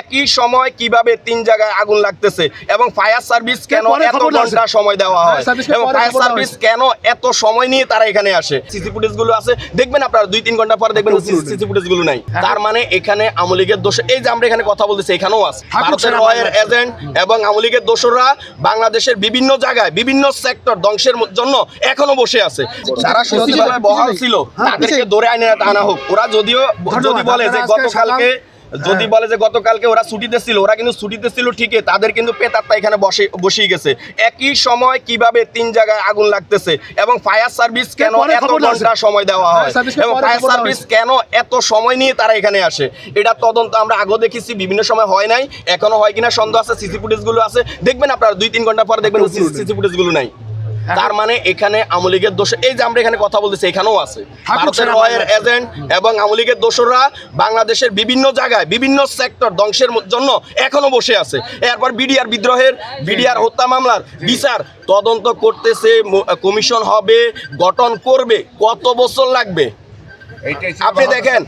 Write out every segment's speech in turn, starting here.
একই সময় কীভাবে তিন জায়গায় আগুন লাগতেছে এবং ফায়ার সার্ভিস কেন এত ঘণ্টা সময় দেওয়া হয়? এবং ফায়ার সার্ভিস কেন এত সময় নিয়ে তারা এখানে আসে? সিসি ফুটেজগুলো আছে। দেখবেন আপনারা দুই তিন ঘণ্টা পরে দেখবেন সিসি ফুটেজগুলো নাই। তার মানে এখানে আওয়ামী লীগের দোষ এই যে আমরা এখানে কথা বলতেছি এখানেও আছে। ভারতের রয়ের এজেন্ট এবং আওয়ামী লীগের দোসররা বাংলাদেশের বিভিন্ন জায়গায় বিভিন্ন সেক্টর ধ্বংসের জন্য এখনও বসে আছে। যারা সচিবালয়ে বহাল ছিল। হ্যাঁ, তাদেরকে ধরে আইনে আনা হোক। ওরা যদিও যদি বলে যে গতকালকে যদি বলে যে গতকালকে ওরা ছুটিতে ছিল ওরা কিন্তু ছুটিতে ছিল ঠিকই তাদের কিন্তু পেতাত্তা এখানে বসে বসেই গেছে। একই সময় কীভাবে তিন জায়গায় আগুন লাগতেছে এবং ফায়ার সার্ভিস কেন এত ঘণ্টা সময় দেওয়া হয়? এবং ফায়ার সার্ভিস কেন এত সময় নিয়ে তারা এখানে আসে? এটা তদন্ত আমরা আগেও দেখেছি বিভিন্ন সময় হয় নাই এখনও হয় কিনা সন্দেহ আছে সিসি ফুটেজগুলো আছে। দেখবেন আপনারা দুই তিন ঘণ্টা পর দেখবেন সিসি ফুটেজগুলো নাই। তার মানে এখানে আওয়ামী লীগের দোষ এই যে আমরা এখানে কথা বলতেছি এখানেও আছে। ভারতের রয়ের এজেন্ট এবং আওয়ামী লীগের দোসররা বাংলাদেশের বিভিন্ন জায়গায় বিভিন্ন সেক্টর ধ্বংসের জন্য এখনও বসে আছে। এরপর বিডিআর বিদ্রোহের বিডিআর হত্যা মামলার বিচার তদন্ত করতেছে কমিশন হবে গঠন করবে কত বছর লাগবে? আপনি দেখেন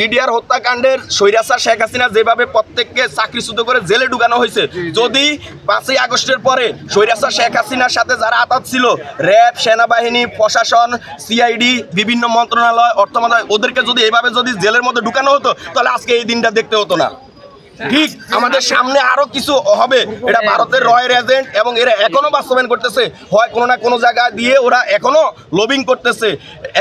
বিডিআর হত্যাকাণ্ডের সৈরাসা শেখ হাসিনা যেভাবে প্রত্যেককে চাকরিচ্যুত করে জেলে ঢুকানো হয়েছে যদি পাঁচই আগস্টের পরে সৈরাসা শেখ হাসিনার সাথে যারা আতাত ছিল র্যাব সেনাবাহিনী প্রশাসন সিআইডি বিভিন্ন মন্ত্রণালয় অর্থ মন্ত্রণালয় ওদেরকে যদি এভাবে যদি জেলের মধ্যে ঢুকানো হতো তাহলে আজকে এই দিনটা দেখতে হতো না। ঠিক আমাদের সামনে আরও কিছু হবে। এটা ভারতের রয়ের এজেন্ট এবং এরা এখনও বাস্তবায়ন করতেছে। হয় কোনো না কোনো জায়গা দিয়ে ওরা এখনও লবিং করতেছে।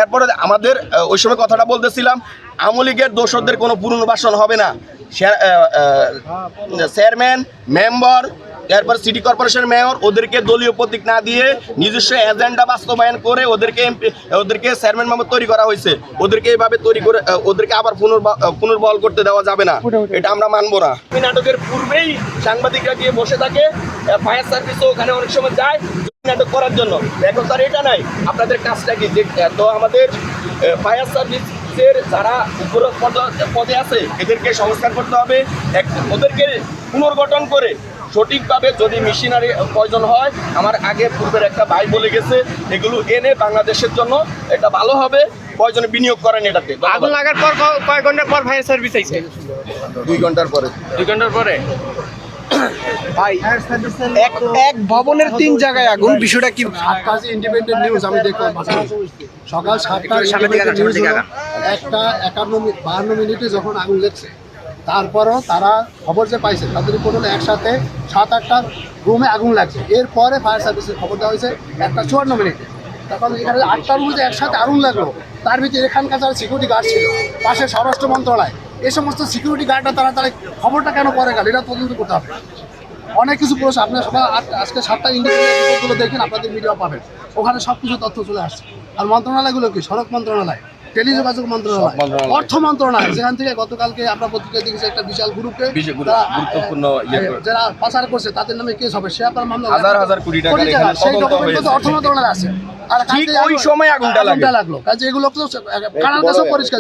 এরপরে আমাদের ওই সময় কথাটা বলতেছিলাম, আওয়ামী লীগের দোষদের কোনো পুনর্বাসন হবে না। চেয়ারম্যান মেম্বার এরপর সিটি কর্পোরেশন মেয়র ওদেরকে দলীয় প্রতীক না দিয়ে নিজস্ব এজেন্ডা বাস্তবায়ন করে ওদেরকে ওদেরকে চেয়ারম্যান মেম্বার তৈরি করা হয়েছে। ওদেরকে এইভাবে তৈরি করে ওদেরকে আবার পুনর্বা- আহ, করতে দেওয়া যাবে না। এটা আমরা মানবো না। এই নাটকের পূর্বেই সাংবাদিকরা গিয়ে বসে থাকে ফায়ার সার্ভিসও ওখানে অনেক সময় যায় নাটক করার জন্য। এখন তার এটা নাই। আপনাদের কাজটা কি? যে তো আমাদের ফায়ার সার্ভিসের যারা উপর পদে আছে এদেরকে সংস্কার করতে হবে। এক ওদেরকে পুনর্গঠন করে সঠিকভাবে যদি মেশিনারি প্রয়োজন হয় আমার আগে পূর্বের একটা ভাই বলে গেছে এগুলো এনে বাংলাদেশের জন্য এটা ভালো হবে প্রয়োজনে বিনিয়োগ করেন এটাতে। আগুন লাগার পর কয় ঘণ্টা পর ফায়ার সার্ভিস আইছে? দুই ঘণ্টার পরে। দুই ঘণ্টার পরে? ভাই এক এক ভবনের তিন জায়গায় আগুন বিষয়টা কি? সাতটা ইন্ডিপেন্ডেন্ট নিউজ আমি দেখলাম সকাল সাতটা একটা একান্ন মিনিট বাহান্ন মিনিটে যখন আগুন লেগছে তারপরও তারা খবর যে পাইছে, তাদের হলো একসাথে সাত, আটটা রুমে আগুন লাগছে। এরপরে ফায়ার সার্ভিসের খবর দেওয়া হয়েছে, একটা চুয়ান্ন মিনিটে। তখন এখানে আটটা রুমে যে একসাথে আগুন লাগল। তার ভিতরে এখানকার যারা সিকিউরিটি গার্ড ছিল, পাশে স্বরাষ্ট্র মন্ত্রণালয় এই সমস্ত সিকিউরিটি গার্ডরা তারা তারা খবরটা কেন পরে গেল? এটা তদন্ত করতে হবে। অনেক কিছু প্রশ্ন, আপনার আট- আজকে সাতটা ইন্ডিপেন্ডেন্ট দেখেন, আপনাদের মিডিয়া পাবেন। ওখানে সব কিছু তথ্য চলে আসছে। আর মন্ত্রণালয়গুলো কি? সড়ক মন্ত্রণালয়। টেলিযোগাযোগ মন্ত্রণালয়। অর্থ মন্ত্রণালয়। যেখান থেকে গতকালকে আমরা পত্রিকায় দেখেছি একটা বিশাল গ্রুপকে যারা, গুরুত্বপূর্ণ ইয়ে। যারা পাচার করছে তাদের নামে কেস হবে। সে আপনার মামলা হাজার হাজার কোটি টাকা সেই ডকুমেন্ট। অর্থ মন্ত্রণালয় আছে। আর ঠিক ওই সময় আগুনটা আগুনটা লাগল। কাজে এগুলো তো কারণ কাছে পরিষ্কার